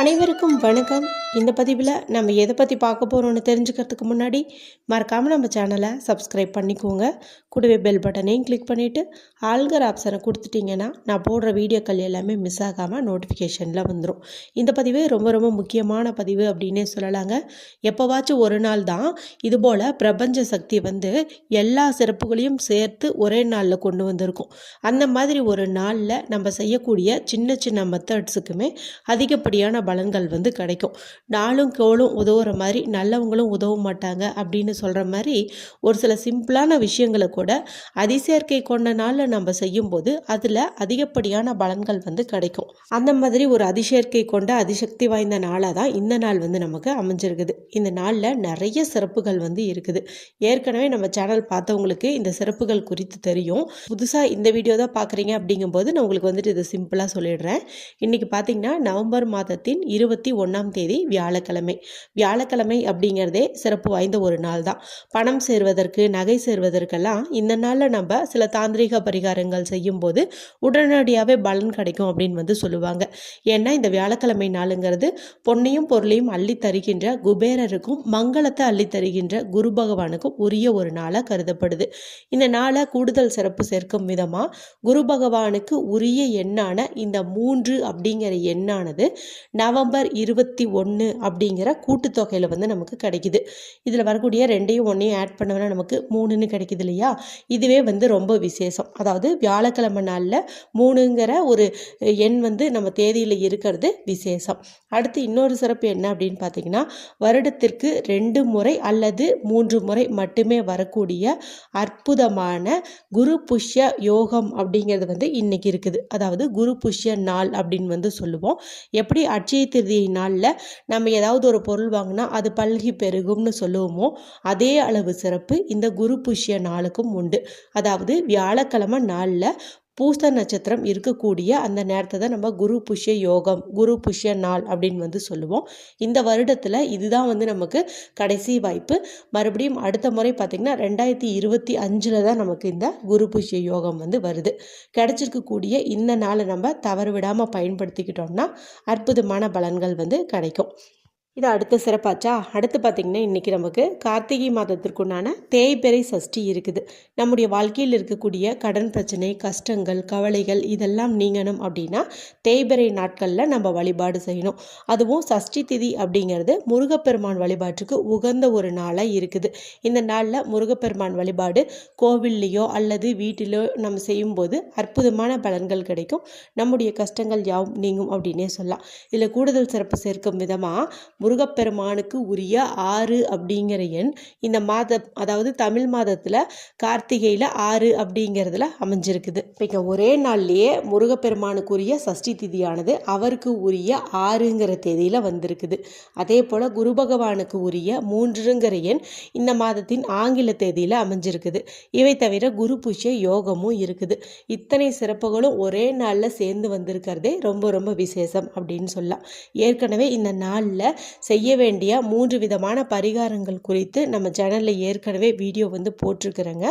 அனைவருக்கும் வணக்கம். இந்த பதிவில் நம்ம எதை பற்றி பார்க்க போகிறோம்னு தெரிஞ்சுக்கிறதுக்கு முன்னாடி மறக்காமல் நம்ம சேனலை சப்ஸ்கிரைப் பண்ணிக்கோங்க. கூடவே பெல் பட்டனையும் கிளிக் பண்ணிவிட்டு ஆல்கர் ஆப்ஷனை கொடுத்துட்டிங்கன்னா நான் போடுற வீடியோக்கள் எல்லாமே மிஸ் ஆகாமல் நோட்டிஃபிகேஷனில் வந்துடும் இந்த பதிவு ரொம்ப ரொம்ப முக்கியமான பதிவு அப்படின்னே சொல்லலாங்க. எப்போவாச்சும் ஒரு நாள் தான். இதுபோல் பிரபஞ்ச சக்தி வந்து எல்லா சிறப்புகளையும் சேர்த்து ஒரே நாளில் கொண்டு வந்திருக்கும். அந்த மாதிரி ஒரு நாளில் நம்ம செய்யக்கூடிய சின்ன சின்ன மெத்தட்ஸுக்குமே அதிகப்படியான பலன்கள் வந்து கிடைக்கும். நாளும் கோளும் உதவுற மாதிரி நல்லவங்களும் உதவ மாட்டாங்க அப்படின்னு சொல்கிற மாதிரி ஒரு சில சிம்பிளான விஷயங்களை கூட அதிசேர்க்கை கொண்ட நாளில் நம்ம செய்யும்போது அதில் அதிகப்படியான பலன்கள் வந்து கிடைக்கும். அந்த மாதிரி ஒரு அதிசேர்க்கை கொண்ட அதிசக்தி வாய்ந்த நாளாக தான் இந்த நாள் வந்து நமக்கு அமைஞ்சிருக்குது. இந்த நாளில் நிறைய சிறப்புகள் வந்து இருக்குது. ஏற்கனவே நம்ம சேனல் பார்த்தவங்களுக்கு இந்த சிறப்புகள் குறித்து தெரியும். புதுசாக இந்த வீடியோ தான் பார்க்குறீங்க அப்படிங்கும்போது நான் உங்களுக்கு வந்துட்டு இதை சிம்பிளாக சொல்லிடுறேன். இன்றைக்கி பார்த்தீங்கன்னா நவம்பர் மாதத்தின் இருபத்தி ஒன்றாம் தேதி வியாழக்கிழமை. வியாழக்கிழமை அப்படிங்கிறதே சிறப்பு வாய்ந்த ஒரு நாள் தான். பணம் சேர்வதற்கு நகை சேர்வதற்கெல்லாம் இந்த நாளில் நம்ம சில தாந்திரிக பரிகாரங்கள் செய்யும்போது உடனடியாகவே பலன் கிடைக்கும் அப்படின்னு வந்து சொல்லுவாங்க. ஏன்னா இந்த வியாழக்கிழமை நாளுங்கிறது பொன்னையும் பொருளையும் அள்ளி தருகின்ற குபேரருக்கும் மங்களத்தை அள்ளி தருகின்ற குரு பகவானுக்கும் உரிய ஒரு நாளாக கருதப்படுது. இந்த நாளை கூடுதல் சிறப்பு சேர்க்கும் விதமாக குரு பகவானுக்கு உரிய எண்ணான இந்த மூன்று அப்படிங்கிற எண்ணானது நவம்பர் இருபத்தி ஒன்று அப்படிங்கிற கூட்டுத்தொகையில் வந்து நமக்கு கிடைக்குது. இதில் வரக்கூடிய ரெண்டையும் ஒன்றையும் ஆட் பண்ணோம்னா நமக்கு மூணுன்னு கிடைக்குது இல்லையா? இதுவே வந்து ரொம்ப விசேஷம். அதாவது வியாழக்கிழமை நாளில் மூணுங்கிற ஒரு எண் வந்து நம்ம தேதியில் இருக்கிறது விசேஷம். அடுத்து இன்னொரு சிறப்பு என்ன அப்படின்னு பார்த்தீங்கன்னா வருடத்திற்கு ரெண்டு முறை அல்லது மூன்று முறை மட்டுமே வரக்கூடிய அற்புதமான குரு புஷ்ய யோகம் அப்படிங்கிறது வந்து இன்னைக்கு இருக்குது. அதாவது குரு புஷ்ய நாள் அப்படின்னு வந்து சொல்லுவோம். எப்படி அட்சய திருதியை நாளில் நம்ம ஏதாவது ஒரு பொருள் வாங்கினா அது பல்கி பெருகும்னு சொல்லுவோமோ அதே அளவு சிறப்பு இந்த குரு புஷ்ய நாளுக்கும் உண்டு. அதாவது வியாழக்கிழமை நாளில் பூச நட்சத்திரம் இருக்கக்கூடிய அந்த நேரத்தை தான் நம்ம குரு புஷ்ய யோகம் குரு புஷ்ய நாள் அப்படின்னு வந்து சொல்லுவோம். இந்த வருடத்தில் இதுதான் வந்து நமக்கு கடைசி வாய்ப்பு. மறுபடியும் அடுத்த முறை பார்த்திங்கன்னா ரெண்டாயிரத்தி இருபத்தி அஞ்சில் தான் நமக்கு இந்த குரு புஷ்ய யோகம் வந்து வருது. கிடைச்சிருக்கக்கூடிய இந்த நாளை நம்ம தவறு விடாமல் பயன்படுத்திக்கிட்டோம்னா அற்புதமான பலன்கள் வந்து கிடைக்கும். இது அடுத்த சிறப்பாச்சா? அடுத்து பார்த்திங்கன்னா இன்றைக்கி நமக்கு கார்த்திகை மாதத்திற்குண்டான தேய்பெறை சஷ்டி இருக்குது. நம்முடைய வாழ்க்கையில் இருக்கக்கூடிய கடன் பிரச்சனை கஷ்டங்கள் கவலைகள் இதெல்லாம் நீங்கணும் அப்படின்னா தேய்பெறை நாட்களில் நம்ம வழிபாடு செய்யணும். அதுவும் சஷ்டி திதி அப்படிங்கிறது முருகப்பெருமான் வழிபாட்டுக்கு உகந்த ஒரு நாளாக இருக்குது. இந்த நாளில் முருகப்பெருமான் வழிபாடு கோவில்லையோ அல்லது வீட்டிலோ நம்ம செய்யும்போது அற்புதமான பலன்கள் கிடைக்கும். நம்முடைய கஷ்டங்கள் யாவும் நீங்கும் அப்படின்னே சொல்லலாம். இதில் கூடுதல் சிறப்பு சேர்க்கும் விதமாக முருகப்பெருமானுக்கு உரிய ஆறு அப்படிங்கிற எண் இந்த மாத அதாவது தமிழ் மாதத்தில் கார்த்திகையில் ஆறு அப்படிங்கிறதுல அமைஞ்சிருக்குது. இப்போ ஒரே நாள்லேயே முருகப்பெருமானுக்குரிய சஷ்டி திதியானது அவருக்கு உரிய ஆறுங்கிற தேதியில் வந்திருக்குது. அதே போல் குரு பகவானுக்கு உரிய மூன்றுங்கிற எண் இந்த மாதத்தின் ஆங்கில தேதியில் அமைஞ்சிருக்குது. இவை தவிர குரு பூஜை யோகமும் இருக்குது. இத்தனை சிறப்புகளும் ஒரே நாளில் சேர்ந்து வந்திருக்கிறதே ரொம்ப ரொம்ப விசேஷம் அப்படின்னு சொல்லலாம். ஏற்கனவே இந்த நாளில் செய்ய வேண்டிய மூன்று விதமான பரிகாரங்கள் குறித்து நம்ம சேனலில் ஏற்கனவே வீடியோ வந்து போட்டிருக்கிறேங்க.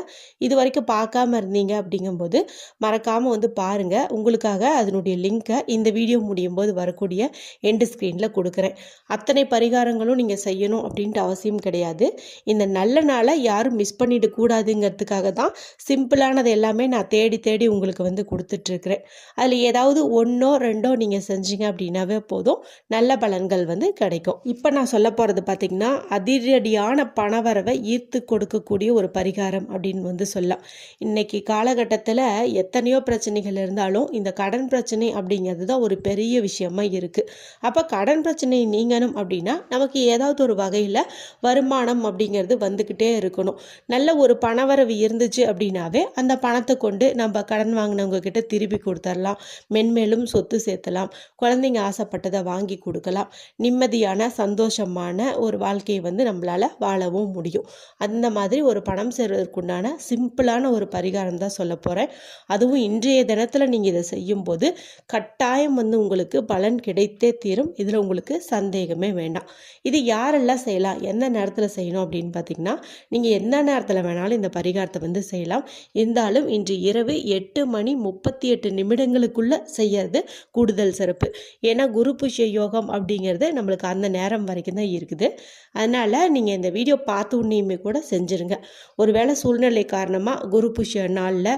இது வரைக்கும் பார்க்காம இருந்தீங்க அப்படிங்கும்போது மறக்காமல் வந்து பாருங்கள் உங்களுக்காக அதனுடைய லிங்க்கை இந்த வீடியோ முடியும் போது வரக்கூடிய எண்டு ஸ்க்ரீனில் கொடுக்குறேன். அத்தனை பரிகாரங்களும் நீங்கள் செய்யணும் அப்படின்ட்டு அவசியம் கிடையாது. இந்த நல்ல நாளை யாரும் மிஸ் பண்ணிடக்கூடாதுங்கிறதுக்காக தான் சிம்பிளானது எல்லாமே நான் தேடி தேடி உங்களுக்கு வந்து கொடுத்துட்ருக்குறேன் அதில் ஏதாவது ஒன்றோ ரெண்டோ நீங்கள் செஞ்சீங்க அப்படின்னாவே போதும். நல்ல பலன்கள் வந்து கிடைக்கும். இப்போ நான் சொல்ல போகிறது பார்த்திங்கன்னா அதிரடியான பணவரவை ஈர்த்து கொடுக்கக்கூடிய ஒரு பரிகாரம் அப்படின்னு வந்து சொல்லலாம். இன்னைக்கு காலகட்டத்தில் எத்தனையோ பிரச்சனைகள் இருந்தாலும் இந்த கடன் பிரச்சனை அப்படிங்கிறது தான் ஒரு பெரிய விஷயமா இருக்குது அப்போ கடன் பிரச்சனை நீங்கணும் அப்படின்னா நமக்கு ஏதாவது ஒரு வகையில் வருமானம் அப்படிங்கிறது வந்துக்கிட்டே இருக்கணும். நல்ல ஒரு பணவரவு இருந்துச்சு அப்படின்னாவே அந்த பணத்தை கொண்டு நம்ம கடன் வாங்கினவங்க கிட்ட திருப்பி கொடுத்துடலாம் மென்மேலும் சொத்து சேர்த்தலாம். குழந்தைங்க ஆசைப்பட்டதை வாங்கி கொடுக்கலாம். நிம்மதியான நிம்மதியான சந்தோஷமான ஒரு வாழ்க்கையை வந்து நம்மளால் வாழவும் முடியும். அந்த மாதிரி ஒரு பணம் சேர்வதற்குண்டான சிம்பிளான ஒரு பரிகாரம் தான் சொல்ல போகிறேன் அதுவும் இன்றைய தினத்தில் நீங்கள் இதை செய்யும்போது கட்டாயம் வந்து உங்களுக்கு பலன் கிடைத்தே தீரும். இதில் உங்களுக்கு சந்தேகமே வேண்டாம். இது யாரெல்லாம் செய்யலாம்? எந்த நேரத்தில் செய்யணும் அப்படின்னு பார்த்தீங்கன்னா நீங்கள் எந்த நேரத்தில் வேணாலும் இந்த பரிகாரத்தை வந்து செய்யலாம். இருந்தாலும் இன்று இரவு எட்டு மணி முப்பத்தி எட்டு நிமிடங்களுக்குள்ளே செய்யறது கூடுதல் சிறப்பு. ஏன்னா குரு புஷ்ய யோகம் அப்படிங்கிறது நம்மளுக்கு அந்த நேரம் வரைக்கும் தான் இருக்குது. அதனால் நீங்கள் இந்த வீடியோ பார்த்த உடனேயுமே கூட செஞ்சுருங்க. ஒருவேளை சூழ்நிலை காரணமாக குரு புஷ்ய நாளில்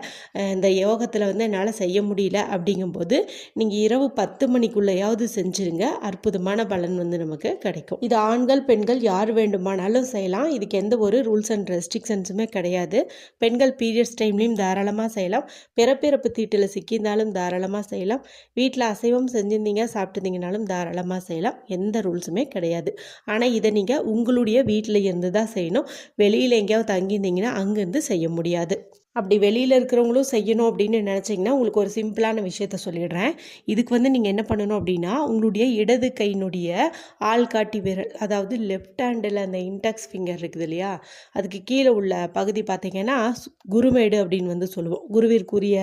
இந்த யோகத்தில் வந்து என்னால் செய்ய முடியல அப்படிங்கும்போது நீங்கள் இரவு பத்து மணிக்குள்ளேயாவது செஞ்சுருங்க. அற்புதமான பலன் வந்து நமக்கு கிடைக்கும். இது ஆண்கள் பெண்கள் யார் வேண்டுமானாலும் செய்யலாம். இதுக்கு எந்த ஒரு ரூல்ஸ் அண்ட் ரெஸ்ட்ரிக்ஷன்ஸுமே கிடையாது. பெண்கள் பீரியட்ஸ் டைம்லேயும் தாராளமாக செய்யலாம். பிறப்பிறப்பு தீட்டில் சிக்கியிருந்தாலும் தாராளமாக செய்யலாம். வீட்டில் அசைவம் செஞ்சுருந்தீங்க சாப்பிட்டுருந்தீங்கனாலும் தாராளமாக செய்யலாம். எந்த ரூல்ஸுமே கிடையாது. ஆனால் இதை நீங்கள் உங்களுடைய வீட்டில் இருந்து தான் செய்யணும். வெளியில் எங்கேயாவது தங்கியிருந்தீங்கன்னா அங்கேருந்து செய்ய முடியாது. அப்படி வெளியில் இருக்கிறவங்களும் செய்யணும் அப்படின்னு நினச்சிங்கன்னா உங்களுக்கு ஒரு சிம்பிளான விஷயத்த சொல்லிடுறேன். இதுக்கு வந்து நீங்கள் என்ன பண்ணணும் அப்படின்னா உங்களுடைய இடது கையினுடைய ஆள்காட்டி விரல் அதாவது லெஃப்ட் ஹேண்டில் அந்த இன்டெக்ஸ் ஃபிங்கர் இருக்குது இல்லையா? அதுக்கு கீழே உள்ள பகுதி பார்த்தீங்கன்னா குருமேடு அப்படின்னு வந்து சொல்லுவோம். குருவிற்குரிய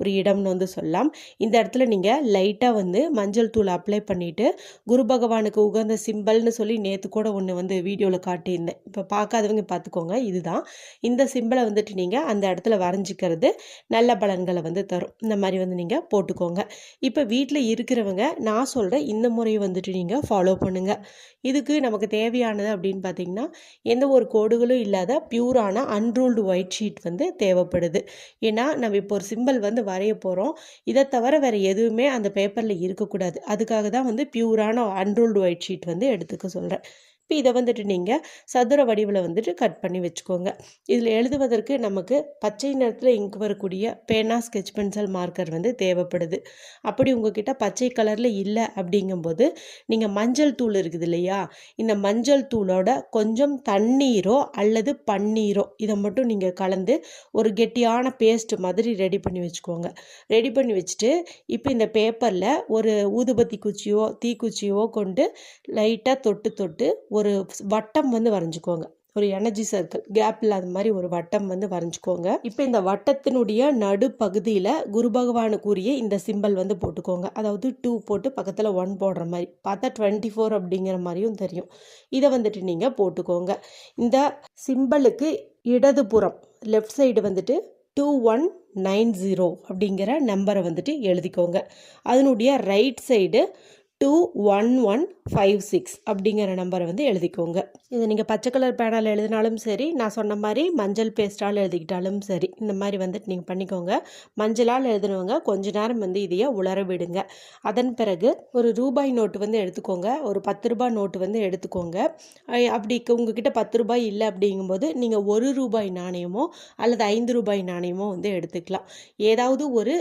ஒரு இடம்னு வந்து சொல்லலாம். இந்த இடத்துல நீங்கள் லைட்டாக வந்து மஞ்சள் தூள் அப்ளை பண்ணிவிட்டு குரு பகவானுக்கு உகந்த சிம்பிள்னு சொல்லி நேற்று கூட ஒன்று வந்து வீடியோவில் காட்டியிருந்தேன். இப்போ பார்க்காதவங்க பார்த்துக்கோங்க இதுதான். இந்த சிம்பிளை வந்துட்டு நீங்கள் அந்த இடத்துல வரைஞ்சிக்கிறது நல்ல பலன்களை வந்து தரும். இந்த மாதிரி வந்து நீங்கள் போட்டுக்கோங்க. இப்போ வீட்டில் இருக்கிறவங்க நான் சொல்கிற இந்த முறையை வந்துட்டு நீங்கள் ஃபாலோ பண்ணுங்கள் இதுக்கு நமக்கு தேவையானது அப்படின்னு பார்த்தீங்கன்னா எந்த ஒரு கோடுகளும் இல்லாத பியூரான அன்ரூல்டு ஒயிட் ஷீட் வந்து தேவைப்படுது. ஏன்னா நம்ம இப்போ ஒரு சிம்பிள் வந்து வரைய போகிறோம் இதை தவிர வேறு எதுவுமே அந்த பேப்பரில் இருக்கக்கூடாது. அதுக்காக தான் வந்து பியூரான அன்ரூல்டு ஒயிட் ஷீட் வந்து எடுத்துக்க சொல்கிறேன் இப்போ இதை வந்துட்டு நீங்கள் சதுர வடிவில் வந்துட்டு கட் பண்ணி வச்சுக்கோங்க. இதில் எழுதுவதற்கு நமக்கு பச்சை நிறத்தில் இங்க் வரக்கூடிய பேனா ஸ்கெட்ச் பென்சில் மார்க்கர் வந்து தேவைப்படுது. அப்படி உங்ககிட்ட பச்சை கலரில் இல்லை அப்படிங்கும்போது நீங்கள் மஞ்சள் தூள் இருக்குது இல்லையா? இந்த மஞ்சள் தூளோட கொஞ்சம் தண்ணீரோ அல்லது பன்னீரோ இதை மட்டும் நீங்கள் கலந்து ஒரு கெட்டியான பேஸ்ட் மாதிரி ரெடி பண்ணி வச்சுக்கோங்க. ரெடி பண்ணி வச்சுட்டு இப்போ இந்த பேப்பரில் ஒரு ஊதுபத்தி குச்சியோ தீக்குச்சியோ கொண்டு லைட்டாக தொட்டு தொட்டு ஒரு வட்டம் வந்து வரைஞ்சிக்கோங்க. ஒரு எனர்ஜி சர்க்கிள் கேப் இல்லாத மாதிரி ஒரு வட்டம் வந்து வரைஞ்சிக்கோங்க. இப்போ இந்த வட்டத்தினுடைய நடுப்பகுதியில் குரு பகவானுக்குரிய இந்த சிம்பல் வந்து போட்டுக்கோங்க. அதாவது டூ போட்டு பக்கத்தில் ஒன் போடுற மாதிரி. பார்த்தா டுவெண்ட்டி ஃபோர் அப்படிங்கிற மாதிரியும் தெரியும். இதை வந்துட்டு நீங்கள் போட்டுக்கோங்க. இந்த சிம்பலுக்கு இடதுபுறம் லெஃப்ட் சைடு வந்துட்டு டூ ஒன் நைன் ஜீரோ அப்படிங்கிற நம்பரை வந்துட்டு எழுதிக்கோங்க. அதனுடைய right side two one one five six அப்படிங்கிற நம்பரை வந்து எழுதிக்கோங்க. இதை நீங்கள் பச்சை கலர் பேனால் எழுதினாலும் சரி நான் சொன்ன மாதிரி மஞ்சள் பேஸ்டால் எழுதிக்கிட்டாலும் சரி இந்த மாதிரி வந்துட்டு நீங்கள் பண்ணிக்கோங்க. மஞ்சளால் எழுதினவங்க கொஞ்ச நேரம் வந்து இதையே உலர விடுங்க. அதன் பிறகு ஒரு ரூபாய் நோட்டு வந்து எடுத்துக்கோங்க. ஒரு பத்து ரூபாய் நோட்டு வந்து எடுத்துக்கோங்க. அப்படி உங்ககிட்ட பத்து ரூபாய் இல்லை அப்படிங்கும்போது நீங்கள் ஒரு ரூபாய் நாணயமோ அல்லது ஐந்து ரூபாய் நாணயமோ வந்து எடுத்துக்கலாம். ஏதாவது ஒரு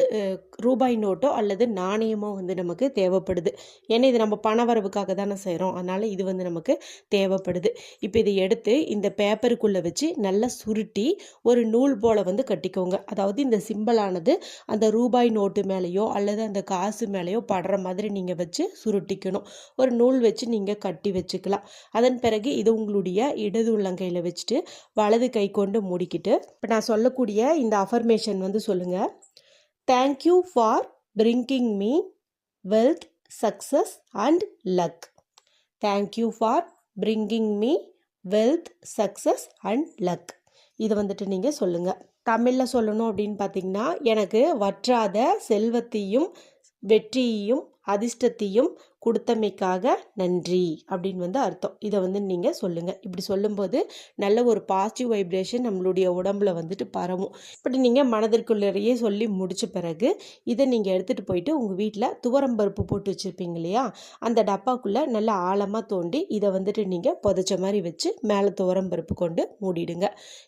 ரூபாய் நோட்டோ அல்லது நாணயமோ வந்து நமக்கு தேவைப்படுது. ஏன்னா இது நம்ம பணவரவுக்காக தானே செய்கிறோம் அதனால் இது வந்து நமக்கு தேவைப்படுது. இப்போ இதை எடுத்து இந்த பேப்பருக்குள்ளே வச்சு நல்லா சுருட்டி ஒரு நூல் போல் வந்து கட்டிக்கோங்க. அதாவது இந்த சிம்பிளானது அந்த ரூபாய் நோட்டு மேலேயோ அல்லது அந்த காசு மேலேயோ படுற மாதிரி நீங்கள் வச்சு சுருட்டிக்கணும். ஒரு நூல் வச்சு நீங்கள் கட்டி வச்சுக்கலாம். அதன் பிறகு இது உங்களுடைய இடது உள்ளங்கையில் வச்சுட்டு வலது கை கொண்டு மூடிக்கிட்டு இப்போ நான் சொல்லக்கூடிய இந்த அஃபர்மேஷன் வந்து சொல்லுங்கள் thank you for bringing me wealth success and luck thank you for bringing me wealth success and luck இதை வந்துட்டு நீங்கள் சொல்லுங்கள் தமிழில் சொல்லணும் அப்படின்னு பார்த்தீங்கன்னா எனக்கு வற்றாத செல்வத்தையும் வெற்றியையும் அதிர்ஷ்டத்தையும் கொடுத்தமைக்காக நன்றி அப்படின்னு வந்து அர்த்தம். இதை வந்து நீங்கள் சொல்லுங்கள் இப்படி சொல்லும்போது நல்ல ஒரு பாசிட்டிவ் வைப்ரேஷன் நம்மளுடைய உடம்புல வந்துட்டு பரவும். இப்படி நீங்கள் மனதிற்குள்ளேயே சொல்லி முடித்த பிறகு இதை நீங்கள் எடுத்துகிட்டு போயிட்டு உங்கள் வீட்டில் துவரம்பருப்பு போட்டு வச்சுருப்பீங்க இல்லையா? அந்த டப்பாக்குள்ளே நல்லா ஆழமாக தோண்டி இதை வந்துட்டு நீங்கள் புதைச்ச மாதிரி வச்சு மேலே துவரம்பருப்பு கொண்டு மூடிடுங்க.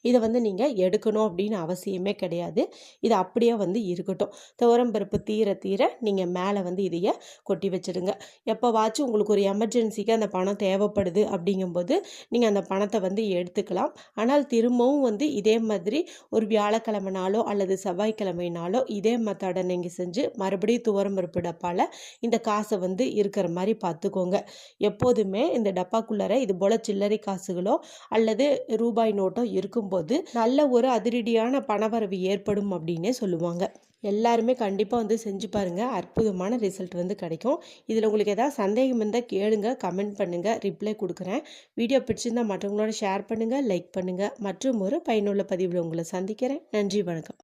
இதை வந்து நீங்கள் எடுக்கணும் அப்படின்னு அவசியமே கிடையாது. இது அப்படியே வந்து இருக்கட்டும். துவரம்பருப்பு தீர தீர நீங்கள் மேலே வந்து இதைய கொட்டி வச்சிடுங்க. எப்போவாச்சும் உங்களுக்கு ஒரு எமர்ஜென்சிக்கு அந்த பணம் தேவைப்படுது அப்படிங்கும்போது நீங்கள் அந்த பணத்தை வந்து எடுத்துக்கலாம். ஆனால் திரும்பவும் வந்து இதே மாதிரி ஒரு வியாழக்கிழமை நாளோ அல்லது செவ்வாய்க்கிழமை நாளோ இதே மெத்தடை நீங்கள் செஞ்சு மறுபடியும் துவரம் பருப்பு டப்பாவில் இந்த காசை வந்து இருக்கிற மாதிரி பார்த்துக்கோங்க. எப்போதுமே இந்த டப்பாக்குள்ளார இது போல் சில்லறை காசுகளோ அல்லது ரூபாய் நோட்டோ இருக்கும்போது நல்ல ஒரு அதிரடியான பணவரவு ஏற்படும் அப்படின்னே சொல்லுவாங்க. எல்லாருமே கண்டிப்பாக வந்து செஞ்சு பாருங்கள் அற்புதமான ரிசல்ட் வந்து கிடைக்கும். இதில் உங்களுக்கு எதாவது சந்தேகம் இருந்தால் கேளுங்க. கமெண்ட் பண்ணுங்கள் ரிப்ளை கொடுக்குறேன். வீடியோ பிடிச்சிருந்தால் மற்றவங்களோட ஷேர் பண்ணுங்கள் லைக் பண்ணுங்கள் மற்றும் ஒரு பயனுள்ள பதிவில் உங்களை சந்திக்கிறேன். நன்றி வணக்கம்.